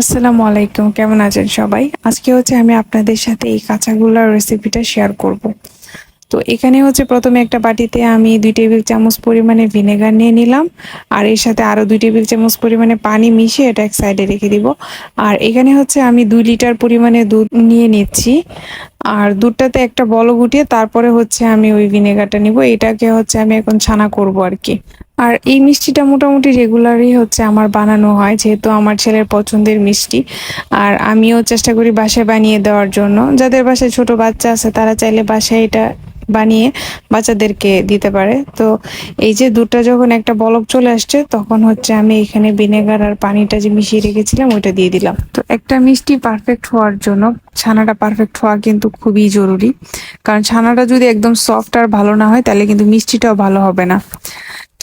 আসসালামু আলাইকুম, কেমন আছেন সবাই? আজকে হচ্ছে আমি আপনাদের সাথে এই কাঁচাগোল্লার রেসিপিটা শেয়ার করব। তো এখানে হচ্ছে প্রথমে একটা বাটিতে আমি দুই টেবিল চামচ পরিমাণে ভিনেগার নিয়ে নিলাম, আর এর সাথে আরও দুই টেবিল চামচ পরিমাণে পানি মিশিয়ে এটা এক সাইডে রেখে দিব। আর এখানে হচ্ছে আমি দুই লিটার পরিমাণে দুধ নিয়ে নিচ্ছি, আর দুধটাতে একটা বল গুটিয়ে তারপরে হচ্ছে আমি ওই ভিনেগারটা নিব। এটাকে হচ্ছে আমি এখন ছানা করব আর কি। আর এই মিষ্টিটা মোটামুটি রেগুলারই হচ্ছে আমার বানানো হয়, যেহেতু আমার ছেলের পছন্দের মিষ্টি। আর আমিও চেষ্টা করি বাসায় বানিয়ে দেওয়ার জন্য। যাদের বাসায় ছোট বাচ্চা আছে, তারা চাইলে বাসায় এটা বানিয়ে বাচ্চাদেরকে দিতে পারে। তো এই যে দুধটা যখন একটা বলক চলে আসছে, তখন হচ্ছে আমি এখানে ভিনেগার আর পানিটা যে মিশিয়ে রেখেছিলাম, ওইটা দিয়ে দিলাম। তো একটা মিষ্টি পারফেক্ট হওয়ার জন্য, ছানাটা পারফেক্ট হওয়া কিন্তু খুবই জরুরি। কারণ ছানাটা যদি একদম সফট আর ভালো না হয়, তাহলে কিন্তু মিষ্টিটাও ভালো হবে না।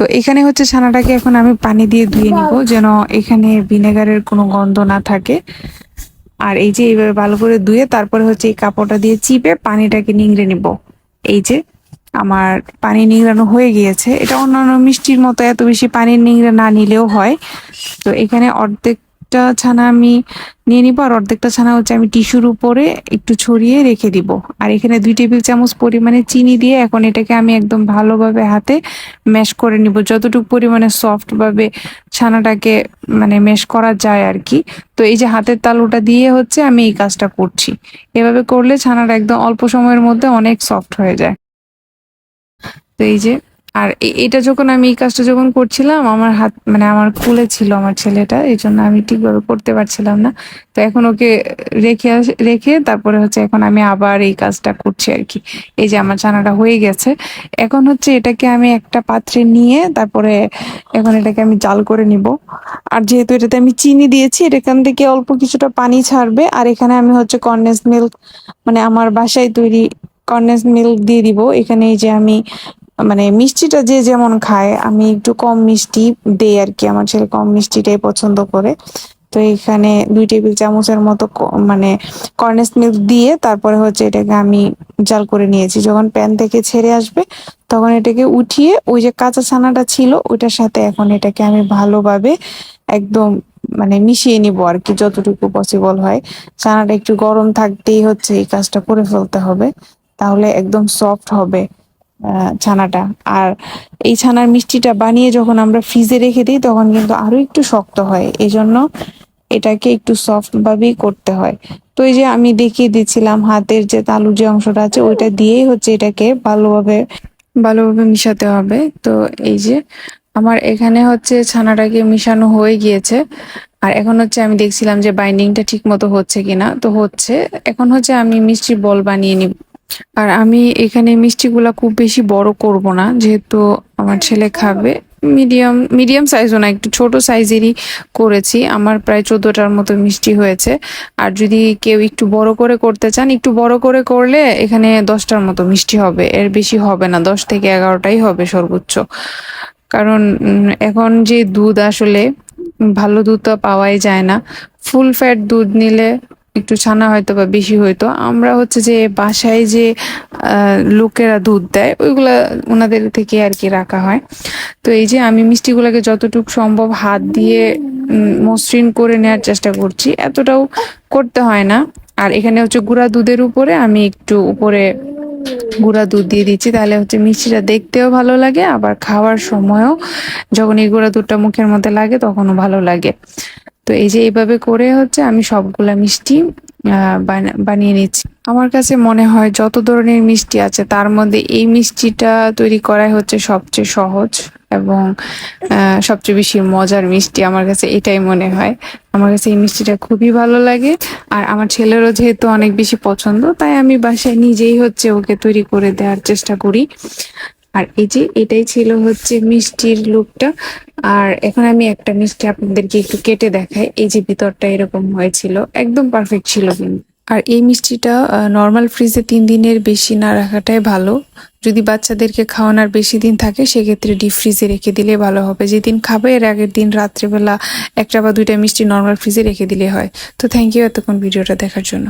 তো এখানে হচ্ছে ছানাটাকে এখন আমি পানি দিয়ে ধুয়ে নিব যেন এখানে ভিনেগারের কোনো গন্ধ না থাকে। আর এই যে এইভাবে ভালো করে ধুয়ে তারপরে হচ্ছে এই কাপড়টা দিয়ে চিপে পানিটাকে নিংড়ে নিব। এই যে আমার পানি নিংড়ানো হয়ে গিয়েছে। এটা অন্যান্য মিষ্টির মতো এত বেশি পানি নিংড়ে না নিলেও হয়। তো এখানে অর্ধেকটা ছানা আমি নিয়ে নিব, আর অর্ধেকটা ছানা হচ্ছে আমি টিস্যুর উপরে একটু ছড়িয়ে রেখে দিব। আর এখানে দুই টেবিল চামচ পরিমাণে চিনি দিয়ে এখন এটাকে আমি একদম ভালোভাবে হাতে ম্যাশ করে নিব। যতটুকু পরিমাণে সফট ভাবে ছানাটাকে মানে ম্যাশ করা যায় আর কি। তো এই যে হাতের তালুটা দিয়ে হচ্ছে আমি এই কাজটা করছি। এভাবে করলে ছানাটা একদম অল্প সময়ের মধ্যে অনেক সফট হয়ে যায়। তো এই যে আর এটা যখন আমি এই কাজটা যখন করছিলাম, আমার হাত মানে আমার কুলে ছিল আমার ছেলেটা, এই জন্য আমি ঠিকভাবে করতে পারছিলাম না। তো এখন ওকে রেখে রেখে তারপরে হচ্ছে এখন আমি আবার এই কাজটা করছি আর কি। এই যে আমার চানাটা হয়ে গেছে। এখন হচ্ছে এটাকে আমি একটা পাত্রে নিয়ে তারপরে এখন এটাকে আমি জাল করে নিব। আর যেহেতু এটাতে আমি চিনি দিয়েছি এটা এখান থেকে অল্প কিছুটা পানি ছাড়বে। আর এখানে আমি হচ্ছে কর্নেস মিল্ক মানে আমার বাসায় তৈরি কর্নেস মিল্ক দিয়ে দিব। এখানে এই যে আমি মানে মিষ্টিটা যে যেমন খায়, আমি একটু কম মিষ্টি দেই আর কি। আমার ছেলে কম মিষ্টিটাই পছন্দ করে। তো এখানে দুই টেবিল চামচের মতো মানে কর্নেস মিল্ক দিয়ে তারপরে হচ্ছে এটাকে আমি জাল করে নিয়েছি। যখন প্যান থেকে ছেড়ে আসবে, তখন এটাকে উঠিয়ে ওই যে কাঁচা ছানাটা ছিল, ওইটার সাথে এখন এটাকে আমি ভালোভাবে একদম মানে মিশিয়ে নিব আর কি, যতটুকু পসিবল হয়। ছানাটা একটু গরম থাকতেই হচ্ছে, এই কাজটা করে ফেলতে হবে। তাহলে একদম সফট হবে। ছানাটা। আর এই ছানার মিষ্টিটা বানিয়ে যখন আমরা ফ্রিজে রেখে দিই, তখন কিন্তু আরও একটু শক্ত হয়। এই জন্য এটাকে একটু সফট ভাবেই করতে হয়। তো এই যে আমি দেখিয়ে দিচ্ছিলাম হাতের যে তালুর যে অংশটা আছে, ওইটা দিয়েই হচ্ছে এটাকে ভালোভাবে ভালোভাবে মিশাতে হবে। তো এই যে আমার এখানে হচ্ছে ছানাটাকে মিশানো হয়ে গিয়েছে। আর এখন হচ্ছে আমি দেখছিলাম যে বাইন্ডিংটা ঠিক মতো হচ্ছে কিনা। তো হচ্ছে, এখন হচ্ছে আমি মিষ্টির বল বানিয়ে নিব। আর আমি এখানে মিষ্টিগুলা খুব বেশি বড় করব না, যেহেতু আমার ছেলে খাবে। মিডিয়াম মিডিয়াম সাইজও না, একটু ছোট সাইজেরই করেছি। আমার প্রায় চোদ্দটার মতো মিষ্টি হয়েছে। আর যদি কেউ একটু বড় করে করতে চান, একটু বড় করে করলে এখানে দশটার মতো মিষ্টি হবে। এর বেশি হবে না, দশ থেকে এগারোটাই হবে সর্বোচ্চ। কারণ এখন যে দুধ আসলে, ভালো দুধ তো পাওয়াই যায় না। ফুল ফ্যাট দুধ নিলে একটু ছানা হয়তো বা বেশি হইতো। আমরা হচ্ছে যে বাসায় যে লোকেরা দুধ দেয়, ওইগুলা ওনাদের থেকে আর কি রাখা হয়। তো এই যে আমি মিষ্টিগুলোকে যতটুকু সম্ভব হাত দিয়ে মসৃণ করে নেওয়ার চেষ্টা করছি। এতটাও করতে হয় না। আর এখানে হচ্ছে গুঁড়া দুধের উপরে আমি একটু উপরে গুঁড়া দুধ দিয়ে দিচ্ছি। তাহলে হচ্ছে মিষ্টিটা দেখতেও ভালো লাগে, আবার খাওয়ার সময়ও যখন এই গুঁড়া দুধটা মুখের মধ্যে লাগে তখনও ভালো লাগে। তো এই যে এইভাবে করে হচ্ছে আমি সবগুলা মিষ্টি বানিয়ে নিচ্ছি। আমার কাছে মনে হয় যত ধরনের মিষ্টি আছে তার মধ্যে এই মিষ্টিটা তৈরি করাই হচ্ছে সবচেয়ে সহজ এবং সবচেয়ে বেশি মজার মিষ্টি আমার কাছে এটাই মনে হয়। আমার কাছে এই মিষ্টিটা খুবই ভালো লাগে আর আমার ছেলেরও যেহেতু অনেক বেশি পছন্দ, তাই আমি বাসায় নিজেই হচ্ছে ওকে তৈরি করে দেওয়ার চেষ্টা করি। আর এই যে এটাই ছিল হচ্ছে মিষ্টির লুকটা। আর এখন আমি একটা মিষ্টি আপনাদেরকে একটু কেটে দেখাই। এই যে ভিতরটা এরকম হয়েছিল, একদম পারফেক্ট ছিল কিন্তু। আর এই মিষ্টিটা নর্মাল ফ্রিজে তিন দিনের বেশি না রাখাটাই ভালো। যদি বাচ্চাদেরকে খাওয়ানোর বেশি দিন থাকে, সেক্ষেত্রে ডিপ ফ্রিজে রেখে দিলে ভালো হবে। যেদিন খাবে, এর আগের দিন রাত্রেবেলা একটা বা দুইটা মিষ্টি নর্মাল ফ্রিজে রেখে দিলে হয়। তো থ্যাংক ইউ এতক্ষণ ভিডিওটা দেখার জন্য।